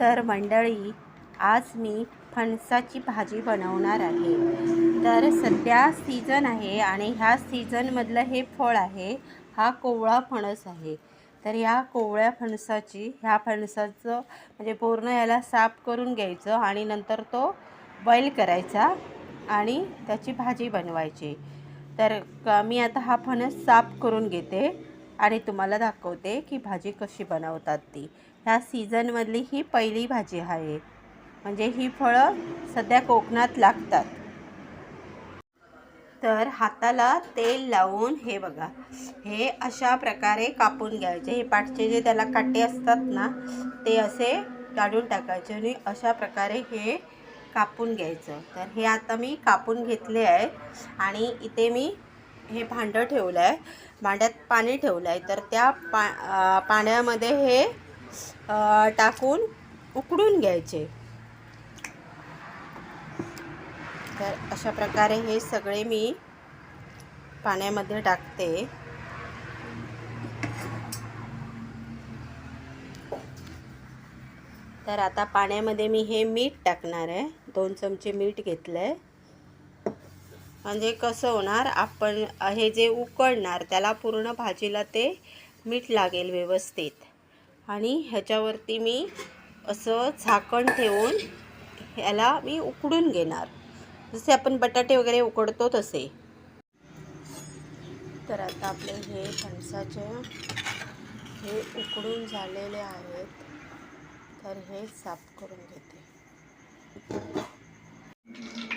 तर मंडळी आज मी फणसाची भाजी बनवणार आहे. तर सध्या सीझन आहे आणि ह्या सीझनमधलं हे फळ आहे हा कोवळा फणस आहे. तर ह्या कोवळ्या फणसाची ह्या फणसाचं म्हणजे पूर्ण याला साफ करून घ्यायचं आणि नंतर तो बॉईल करायचा आणि त्याची भाजी बनवायची. तर मी आता हा फणस साफ करून घेते. आणि तुम्हाला दाखवते की भाजी कशी बनवतात ती. ह्या सीझनमधली ही पहिली भाजी आहे. म्हणजे ही फळं सध्या कोकणात लागतात. तर हाताला तेल लावून हे बघा. हे अशा प्रकारे कापून घ्यायचे. हे पाठचे जे त्याला काटे असतात ना ते असे काढून टाकायचे आणि अशा प्रकारे हे कापून घ्यायचं. तर हे आता मी कापून घेतले आहे आणि इथे मी हे भांडं ठेवलं आहे भांड्यात पाणी ठेवलं आहे तर त्या पा पाण्यामध्ये हे टाकून उकडून घ्यायचे. तर अशा प्रकारे हे सगळे मी पाण्यामध्ये टाकते. तर आता पाण्यामध्ये मी हे मीठ टाकणार आहे. दोन चमचे मीठ घेतलं आहे म्हणजे कसं होणार आपण हे जे उकळणार त्याला पूर्ण भाजीला ते मीठ लागेल व्यवस्थित. आणि ह्याच्यावरती मी असं झाकण ठेवून ह्याला मी उकडून घेणार. जसे आपण बटाटे वगैरे उकडतो तसे. तर आता आपले हे फणसाचे हे उकडून झालेले आहेत. तर हे साफ करून घेते.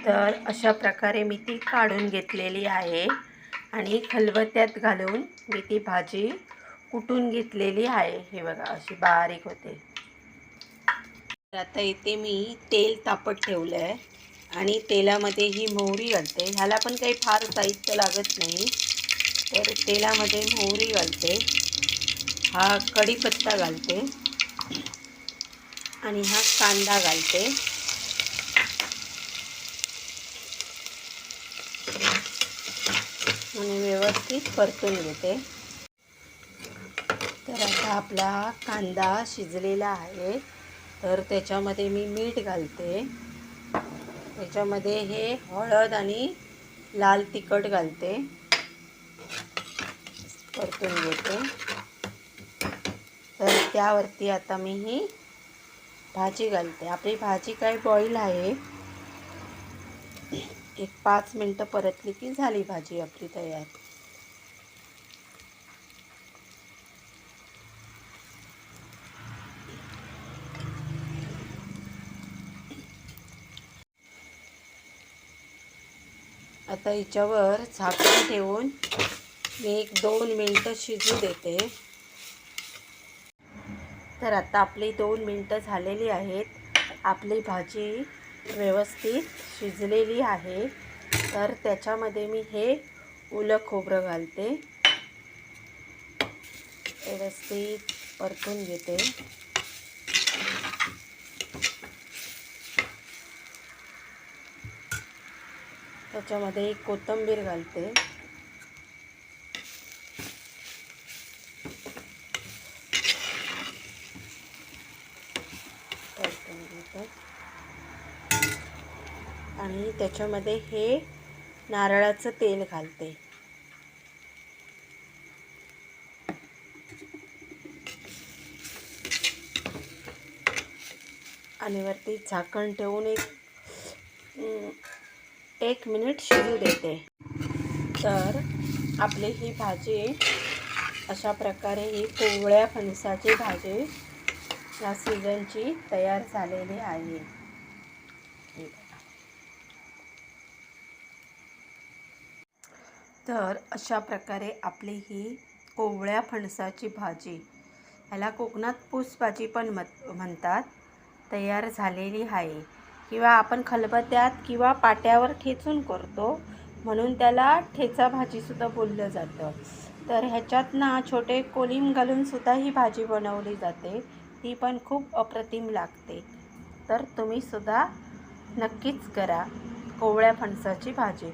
तर अशा प्रकारे मी ती काढून घेतलेली आहे. आणि खलबत्त्यात घालून मी ती भाजी कुटून घेतलेली आहे. हे बघा अशी बारीक होते. तर आता इथे मी तेल तापत ठेवलं आहे आणि तेलामध्ये ही मोहरी घालते. ह्याला पण काही फार साहित्य लागत नाही. तर तेलामध्ये मोहरी घालते. हा कढीपत्ता घालते. आणि हा कांदा घालते. मी व्यवस्थित परतून घेते. तर आता आपला कांदा शिजलेला आहे. तर त्याच्यामध्ये मी मीठ घालते. त्याच्यामध्ये हे हळद आणि लाल तिखट घालते. परतून घेते. तर त्यावरती आता मी ही भाजी घालते. आपली भाजी काय बॉईल आहे. एक पाच मिनटं परतली की झाली भाजी आपली तयार. आता हिच्यावर झाकण ठेवून मी एक दोन मिनटं शिजू देते. तर आता आपली दोन मिनटं झालेली आहेत. आपली भाजी व्यवस्थित शिजलेली आहे. तर त्याच्यामध्ये मी हे ओलं खोबरं घालते. व्यवस्थित परतून घेते. त्याच्यामध्ये कोथंबीर कोथिंबीर घालते परतून घेते आणि त्याच्यामध्ये हे नारळाचं तेल घालते. आणि वरती झाकण ठेवून एक एक मिनिट शिजू देते. तर आपली ही भाजी अशा प्रकारे ही कोवळ्या फणसाची भाजी या सीझनची तयार झालेली आहे हे बघा. तर अशा प्रकारे आपली ही कोवळ्या फणसाची भाजी ह्याला कोकणात पूसभाजी पण मत म्हणतात तयार झालेली आहे. किंवा आपण खलबत्यात किंवा पाट्यावर ठेचून करतो म्हणून त्याला ठेचा भाजीसुद्धा बोललं जातं. तर ह्याच्यात ना छोटे कोलिम घालूनसुद्धा ही भाजी बनवली जाते. ती पण खूप अप्रतिम लागते. तर तुम्ही सुद्धा नक्कीच करा कोवळ्या फणसाची भाजी.